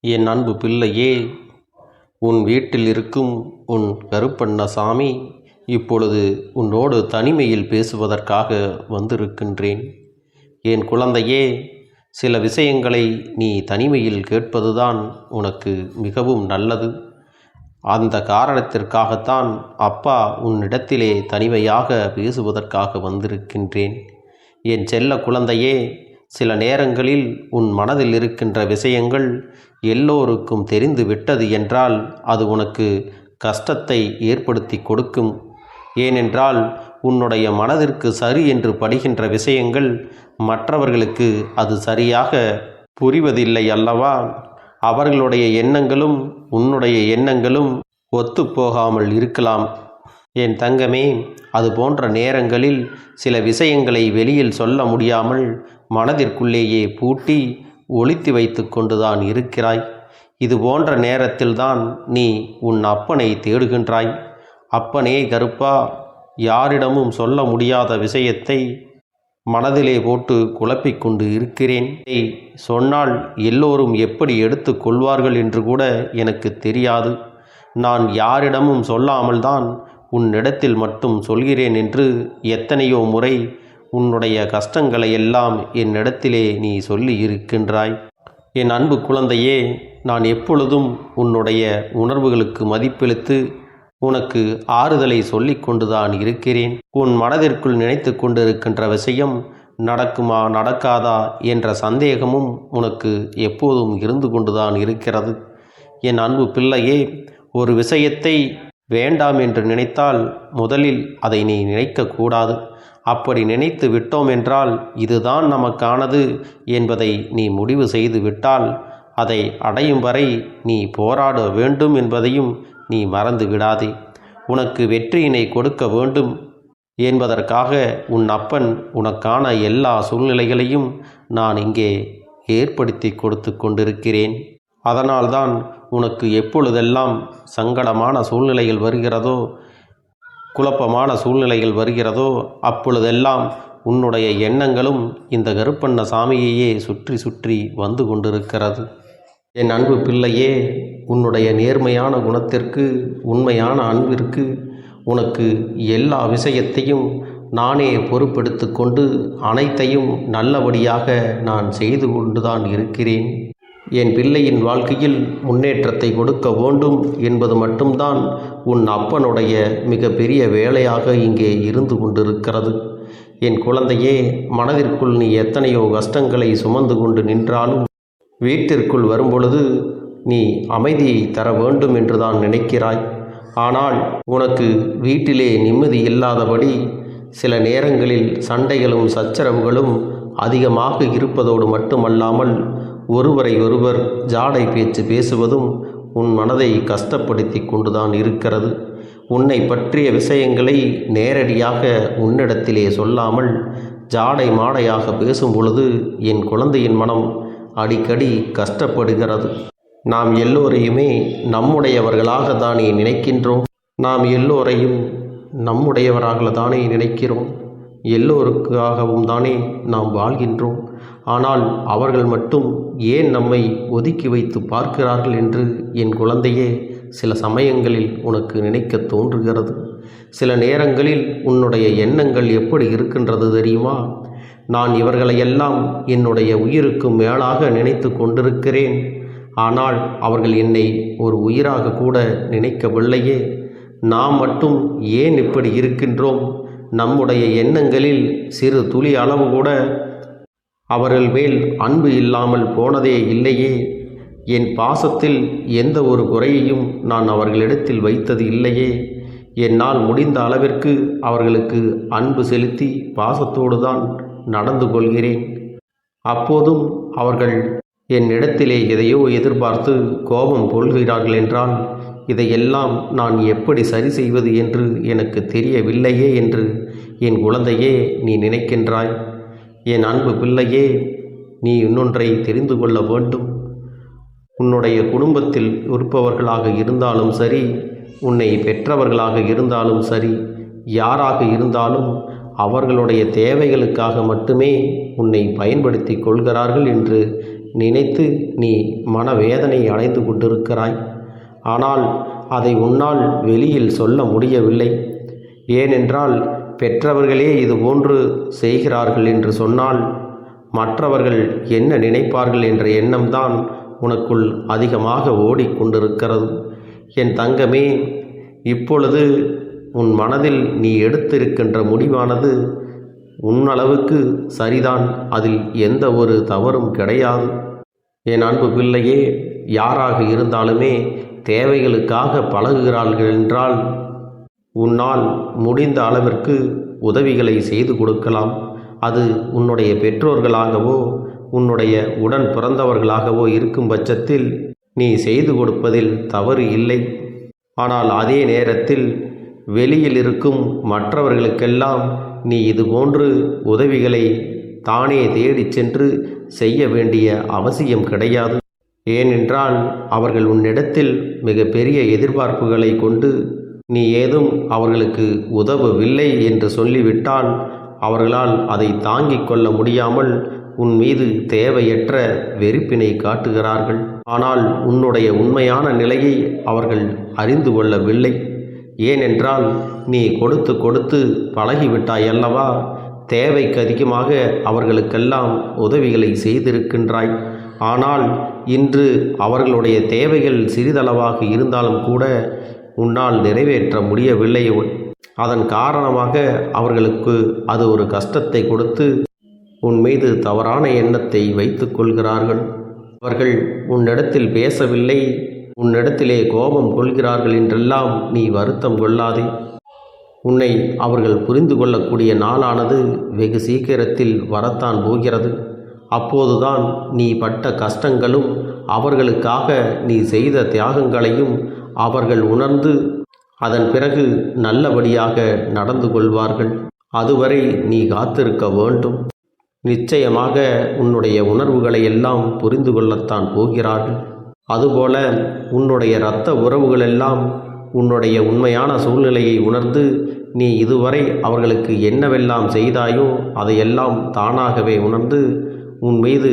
என் அன்பு பிள்ளையே உன் வீட்டில் இருக்கும் உன் கருப்பண்ணசாமி இப்பொழுது உன்னோடு தனிமையில் பேசுவதற்காக வந்திருக்கின்றேன். என் குழந்தையே சில விஷயங்களை நீ தனிமையில் கேட்பதுதான் உனக்கு மிகவும் நல்லது. அந்த காரணத்திற்காகத்தான் அப்பா உன்னிடத்திலே தனிமையாக பேசுவதற்காக வந்திருக்கின்றேன். என் செல்ல குழந்தையே சில நேரங்களில் உன் மனதில் இருக்கின்ற விஷயங்கள் எல்லோருக்கும் தெரிந்து விட்டது என்றால் அது உனக்கு கஷ்டத்தை ஏற்படுத்தி கொடுக்கும். ஏனென்றால் உன்னுடைய மனதிற்கு சரி என்று படுகின்ற விஷயங்கள் மற்றவர்களுக்கு அது சரியாக புரிவதில்லை அல்லவா? அவர்களுடைய எண்ணங்களும் உன்னுடைய எண்ணங்களும் ஒத்துப்போகாமல் இருக்கலாம். என் தங்கமே அது போன்ற நேரங்களில் சில விஷயங்களை வெளியில் சொல்ல முடியாமல் மனதிற்குள்ளேயே பூட்டி ஒளித்து வைத்து கொண்டுதான் இருக்கிறாய். இது போன்ற நேரத்தில்தான் நீ உன் அப்பனை தேடுகின்றாய். அப்பனே கருப்பா யாரிடமும் சொல்ல முடியாத விஷயத்தை மனதிலே போட்டு குழப்பிக் கொண்டு இருக்கிறேன். சொன்னால் எல்லோரும் எப்படி எடுத்து கொள்வார்கள் என்று கூட எனக்கு தெரியாது. நான் யாரிடமும் சொல்லாமல் தான் உன்னிடத்தில் மட்டும் சொல்கிறேன் என்று எத்தனையோ முறை உன்னுடைய கஷ்டங்களை எல்லாம் என்னிடத்திலே நீ சொல்லி இருக்கின்றாய். என் அன்பு குழந்தையே நான் எப்பொழுதும் உன்னுடைய உணர்வுகளுக்கு மதிப்பெழுத்து உனக்கு ஆறுதலை சொல்லிக் கொண்டுதான் இருக்கிறேன். உன் மனதிற்குள் நினைத்து கொண்டிருக்கின்ற விஷயம் நடக்குமா நடக்காதா என்ற சந்தேகமும் உனக்கு எப்போதும் இருந்து கொண்டுதான் இருக்கிறது. என் அன்பு பிள்ளையே ஒரு விஷயத்தை வேண்டாம் என்று நினைத்தால் முதலில் அதை நீ நினைக்கக்கூடாது அப்படி நினைத்து விட்டோம் என்றால் இதுதான் நமக்கானது என்பதை நீ முடிவு செய்து விட்டால் அதை அடையும் வரை நீ போராட வேண்டும் என்பதையும் நீ மறந்து விடாதே. உனக்கு வெற்றியினை கொடுக்க வேண்டும் என்பதற்காக உன் அப்பன் உனக்கான எல்லா சூழ்நிலைகளையும் நான் இங்கே ஏற்படுத்தி கொடுத்து கொண்டிருக்கிறேன். அதனால்தான் உனக்கு எப்பொழுதெல்லாம் சங்கடமான சூழ்நிலைகள் வருகிறதோ குழப்பமான சூழ்நிலைகள் வருகிறதோ அப்பொழுதெல்லாம் உன்னுடைய எண்ணங்களும் இந்த கருப்பண்ண சாமியையே சுற்றி சுற்றி வந்து கொண்டிருக்கிறது. என் அன்பு பிள்ளையே உன்னுடைய நேர்மையான குணத்திற்கு உண்மையான அன்பிற்கு உனக்கு எல்லா விஷயத்தையும் நானே பொறுப்பெடுத்து கொண்டு அனைத்தையும் நல்லபடியாக நான் செய்து கொண்டுதான் இருக்கிறேன். என் பிள்ளையின் வாழ்க்கையில் முன்னேற்றத்தை கொடுக்க வேண்டும் என்பது மட்டும்தான் உன் அப்பனுடைய மிகப்பெரிய வேலையாக இங்கே இருந்து கொண்டிருக்கிறது. என் குழந்தையே மனதிற்குள் நீ எத்தனையோ கஷ்டங்களை சுமந்து கொண்டு நின்றாலும் வீட்டிற்குள் வரும்பொழுது நீ அமைதியை தர வேண்டும் என்றுதான் நினைக்கிறாய். ஆனால் உனக்கு வீட்டிலே நிம்மதி இல்லாதபடி சில நேரங்களில் சண்டைகளும் சச்சரவுகளும் அதிகமாக இருப்பதோடு மட்டுமல்லாமல் ஒருவரை ஒருவர் ஜாடை பேச்சு பேசுவதும் உன் மனதை கஷ்டப்படுத்தி கொண்டுதான் இருக்கிறது. உன்னை பற்றிய விஷயங்களை நேரடியாக உன்னிடத்திலே சொல்லாமல் ஜாடை மாடையாக பேசும் பொழுது என் குழந்தையின் மனம் அடிக்கடி கஷ்டப்படுகிறது. நாம் எல்லோரையுமே நம்முடையவர்களாக தானே நினைக்கின்றோம். நாம் எல்லோரையும் நம்முடையவராக தானே நினைக்கிறோம். எல்லோருக்காகவும் தானே நாம் வாழ்கின்றோம். ஆனால் அவர்கள் மட்டும் ஏன் நம்மை ஒதுக்கி வைத்து பார்க்கிறார்கள் என்று என் குழந்தையே சில சமயங்களில் உனக்கு நினைக்க தோன்றுகிறது. சில நேரங்களில் உன்னுடைய எண்ணங்கள் எப்படி இருக்கின்றது தெரியுமா? நான் இவர்களையெல்லாம் என்னுடைய உயிருக்கு மேலாக நினைத்து கொண்டிருக்கிறேன். ஆனால் அவர்கள் என்னை ஒரு உயிராக கூட நினைக்கவில்லையே. நாம் மட்டும் ஏன் இப்படி இருக்கின்றோம்? நம்முடைய எண்ணங்களில் சிறு துளி அளவு கூட அவர்கள் மேல் அன்பு இல்லாமல் போனதே இல்லையே. என் பாசத்தில் எந்த ஒரு குறையையும் நான் அவர்களிடத்தில் வைத்தது இல்லையே. என்னால் முடிந்த அளவிற்கு அவர்களுக்கு அன்பு செலுத்தி பாசத்தோடு தான் நடந்து கொள்கிறேன். அப்போதும் அவர்கள் என்னிடத்திலே எதையோ எதிர்பார்த்து கோபம் கொள்கிறார்கள் என்றால் இதையெல்லாம் நான் எப்படி சரி செய்வது என்று எனக்கு தெரியவில்லையே என்று என் குழந்தையே நீ நினைக்கின்றாய். என் அன்பு பிள்ளையே நீ இன்னொன்றை தெரிந்து கொள்ள வேண்டும். உன்னுடைய குடும்பத்தில் இருப்பவர்களாக இருந்தாலும் சரி உன்னை பெற்றவர்களாக இருந்தாலும் சரி யாராக இருந்தாலும் அவர்களுடைய தேவைகளுக்காக மட்டுமே உன்னை பயன்படுத்தி கொள்கிறார்கள் என்று நினைத்து நீ மனவேதனை அடைந்து கொண்டிருக்கிறாய். ஆனால் அதை உன்னால் வெளியில் சொல்ல முடியவில்லை. ஏனென்றால் பெற்றவர்களே இது போன்று செய்கிறார்கள் என்று சொன்னால் மற்றவர்கள் என்ன நினைப்பார்கள் என்ற எண்ணம்தான் உனக்குள் அதிகமாக ஓடிக்கொண்டிருக்கிறது. என் தங்கமே இப்பொழுது உன் மனதில் நீ எடுத்திருக்கின்ற முடிவானது உன்னளவுக்கு சரிதான். அதில் எந்த ஒரு தவறும் கிடையாது. என் அன்பு பிள்ளையே யாராக இருந்தாலுமே தேவைகளுக்காக பழகுகிறார்கள் என்றால் உன்னால் முடிந்த அளவிற்கு உதவிகளை செய்து கொடுக்கலாம். அது உன்னுடைய பெற்றோர்களாகவோ உன்னுடைய உடன் பிறந்தவர்களாகவோ இருக்கும் பட்சத்தில் நீ செய்து கொடுப்பதில் தவறு இல்லை. ஆனால் அதே நேரத்தில் வெளியில் இருக்கும் மற்றவர்களுக்கெல்லாம் நீ இதுபோன்று உதவிகளை தானே தேடிச் சென்று செய்ய வேண்டிய அவசியம் கிடையாது. ஏனென்றால் அவர்கள் உன்னிடத்தில் மிக பெரிய எதிர்பார்ப்புகளை கொண்டு நீ ஏதும் அவர்களுக்கு உதவவில்லை என்று சொல்லிவிட்டால் அவர்களால் அதை தாங்கிக் கொள்ள முடியாமல் உன் மீது தேவையற்ற வெறுப்பினை காட்டுகிறார்கள். ஆனால் உன்னுடைய உண்மையான நிலையை அவர்கள் அறிந்து கொள்ளவில்லை. ஏனென்றால் நீ கொடுத்து கொடுத்து பழகிவிட்டாயல்லவா தேவைக்கு அதிகமாக அவர்களுக்கெல்லாம் உதவிகளை செய்திருக்கின்றாய். ஆனால் இன்று அவர்களுடைய தேவைகள் சிறிதளவாக இருந்தாலும் கூட உன்னால் நிறைவேற்ற முடியவில்லை. அதன் காரணமாக அவர்களுக்கு அது ஒரு கஷ்டத்தை கொடுத்து உன் மீது தவறான எண்ணத்தை வைத்துக் கொள்கிறார்கள். அவர்கள் உன்னிடத்தில் பேசவில்லை உன்னிடத்திலே கோபம் கொள்கிறார்கள் என்றெல்லாம் நீ வருத்தம் கொள்ளாதே. உன்னை அவர்கள் புரிந்து கொள்ளக்கூடிய நாளானது வெகு சீக்கிரத்தில் வரத்தான் போகிறது. அப்போதுதான் நீ பட்ட கஷ்டங்களும் அவர்களுக்காக நீ செய்த தியாகங்களையும் அவர்கள் உணர்ந்து அதன் பிறகு நல்லபடியாக நடந்து கொள்வார்கள். அதுவரை நீ காத்திருக்க வேண்டும். நிச்சயமாக உன்னுடைய உணர்வுகளை எல்லாம் புரிந்து கொள்ளத்தான் போகிறார்கள். அதுபோல உன்னுடைய இரத்த உறவுகளெல்லாம் உன்னுடைய உண்மையான சூழ்நிலையை உணர்ந்து நீ இதுவரை அவர்களுக்கு என்னவெல்லாம் செய்தாயோ அதையெல்லாம் தானாகவே உணர்ந்து உன் மீது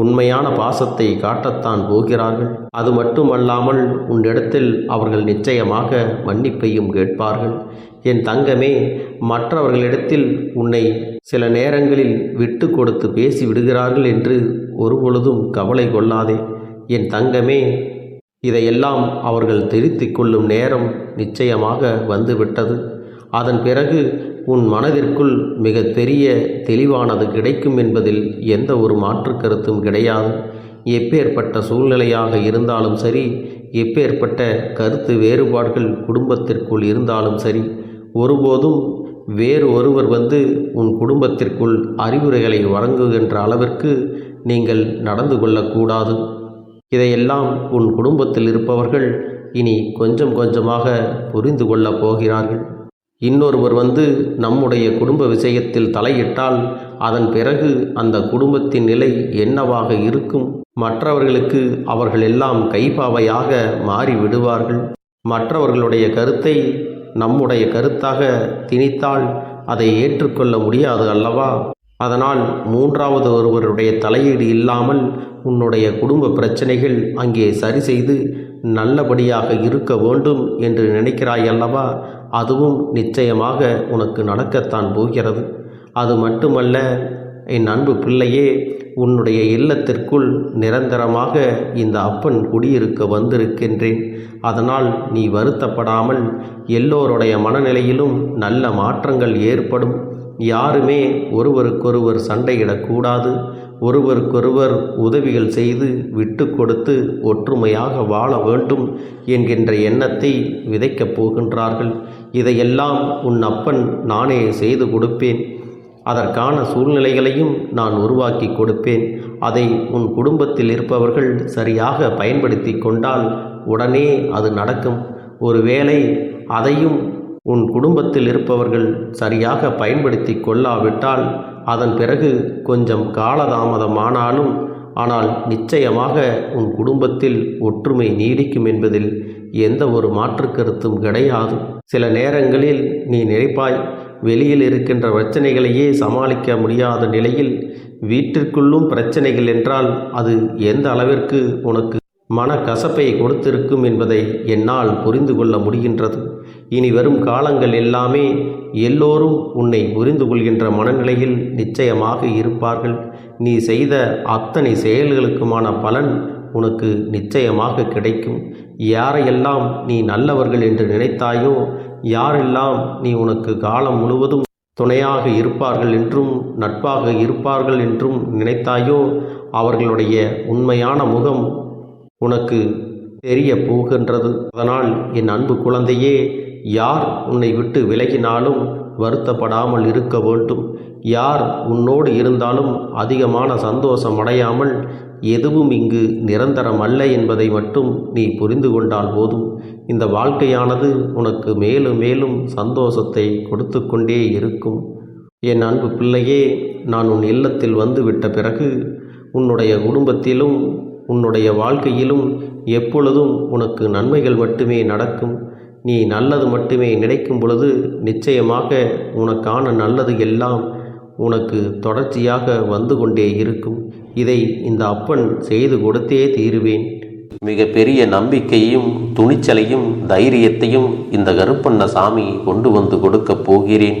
உண்மையான பாசத்தை காட்டத்தான் போகிறார்கள். அது மட்டுமல்லாமல் உன்னிடத்தில் அவர்கள் நிச்சயமாக மன்னிப்பையும் கேட்பார்கள். என் தங்கமே மற்றவர்களிடத்தில் உன்னை சில நேரங்களில் விட்டு கொடுத்து பேசி விடுகிறார்கள் என்று ஒருபொழுதும் கவலை கொள்ளாதே. என் தங்கமே இதையெல்லாம் அவர்கள் திருத்திக் கொள்ளும் நேரம் நிச்சயமாக வந்துவிட்டது. அதன் பிறகு உன் மனதிற்குள் மிக பெரிய தெளிவானது கிடைக்கும் என்பதில் எந்த ஒரு மாற்று கருத்தும் கிடையாது. எப்பேற்பட்ட சூழ்நிலையாக இருந்தாலும் சரி எப்பேற்பட்ட கருத்து வேறுபாடுகள் குடும்பத்திற்குள் இருந்தாலும் சரி ஒருபோதும் வேறு ஒருவர் வந்து உன் குடும்பத்திற்குள் அறிவுரைகளை வழங்குகின்ற அளவிற்கு நீங்கள் நடந்து கொள்ளக்கூடாது. இதையெல்லாம் உன் குடும்பத்தில் இருப்பவர்கள் இனி கொஞ்சம் கொஞ்சமாக புரிந்து கொள்ளப் போகிறார்கள். இன்னொருவர் வந்து நம்முடைய குடும்ப விஷயத்தில் தலையிட்டால் அதன் பிறகு அந்த குடும்பத்தின் நிலை என்னவாக இருக்கும்? மற்றவர்களுக்கு அவர்கள் எல்லாம் கைப்பாவையாக மாறி விடுவார்கள் மற்றவர்களுடைய கருத்தை நம்முடைய கருத்தாக திணித்தால் அதை ஏற்றுக்கொள்ள முடியாது அல்லவா? அதனால் மூன்றாவது ஒருவருடைய தலையீடு இல்லாமல் உன்னுடைய குடும்ப பிரச்சனைகள் அங்கே சரி செய்து நல்லபடியாக இருக்க வேண்டும் என்று நினைக்கிறாய் அல்லவா? அதுவும் நிச்சயமாக உனக்கு நடக்கத்தான் போகிறது. அது மட்டுமல்ல என் அன்பு பிள்ளையே உன்னுடைய இல்லத்திற்குள் நிரந்தரமாக இந்த அப்பன் குடியிருக்க வந்திருக்கின்றேன். அதனால் நீ வருத்தப்படாமல் எல்லோருடைய மனநிலையிலும் நல்ல மாற்றங்கள் ஏற்படும். யாருமே ஒருவருக்கொருவர் சண்டையிடக்கூடாது. ஒருவருக்கொருவர் உதவிகள் செய்து விட்டு கொடுத்து ஒற்றுமையாக வாழ வேண்டும் என்கின்ற எண்ணத்தை விதைக்கப் போகின்றார்கள். இதையெல்லாம் உன் அப்பன் நானே செய்து கொடுப்பேன். அதற்கான சூழ்நிலைகளையும் நான் உருவாக்கி கொடுப்பேன். அதை உன் குடும்பத்தில் இருப்பவர்கள் சரியாக பயன்படுத்தி கொண்டால் உடனே அது நடக்கும். ஒருவேளை அதையும் உன் குடும்பத்தில் இருப்பவர்கள் சரியாக பயன்படுத்தி கொள்ளாவிட்டால் அதன் பிறகு கொஞ்சம் காலதாமதமானாலும் ஆனால் நிச்சயமாக உன் குடும்பத்தில் ஒற்றுமை நீடிக்கும் என்பதில் எந்த ஒரு மாற்று கருத்தும் கிடையாது. சில நேரங்களில் நீ நினைப்பாய் வெளியில் இருக்கின்ற பிரச்சனைகளையே சமாளிக்க முடியாத நிலையில் வீட்டிற்குள்ளும் பிரச்சனைகள் என்றால் அது எந்த அளவிற்கு உனக்கு மனக்கசப்பை கொடுத்திருக்கும் என்பதை என்னால் புரிந்து கொள்ள முடிகின்றது. இனி வரும் காலங்கள் எல்லாமே எல்லோரும் உன்னை புரிந்து கொள்கின்ற மனநிலையில் நிச்சயமாக இருப்பார்கள். நீ செய்த அத்தனை செயல்களுக்குமான பலன் உனக்கு நிச்சயமாக கிடைக்கும். யாரையெல்லாம் நீ நல்லவர்கள் என்று நினைத்தாயோ யாரெல்லாம் நீ உனக்கு காலம் முழுவதும் துணையாக இருப்பார்கள் என்றும் நட்பாக இருப்பார்கள் என்றும் நினைத்தாயோ அவர்களுடைய உண்மையான முகம் உனக்கு தெரிய போகின்றது. அதனால் என் அன்பு குழந்தையே யார் உன்னை விட்டு விலகினாலும் வருத்தப்படாமல் இருக்க வேண்டும். யார் உன்னோடு இருந்தாலும் அதிகமான சந்தோஷம் அடையாமல் எதுவும் இங்கு நிரந்தரம் அல்ல என்பதை மட்டும் நீ புரிந்து கொண்டால் போதும். இந்த வாழ்க்கையானது உனக்கு மேலும் மேலும் சந்தோஷத்தை கொடுத்து கொண்டே இருக்கும். என் அன்பு பிள்ளையே நான் உன் இல்லத்தில் வந்து விட்ட பிறகு உன்னுடைய குடும்பத்திலும் உன்னுடைய வாழ்க்கையிலும் எப்பொழுதும் உனக்கு நன்மைகள் மட்டுமே நடக்கும். நீ நல்லது மட்டுமே நினைக்கும் பொழுது நிச்சயமாக உனக்கான நல்லது எல்லாம் உனக்கு தொடர்ச்சியாக வந்து கொண்டே இருக்கும். இதை இந்த அப்பன் செய்து கொடுத்தே தீருவேன். மிகப்பெரிய நம்பிக்கையும் துணிச்சலையும் தைரியத்தையும் இந்த கருப்பண்ண சாமி கொண்டு வந்து கொடுக்கப் போகிறேன்.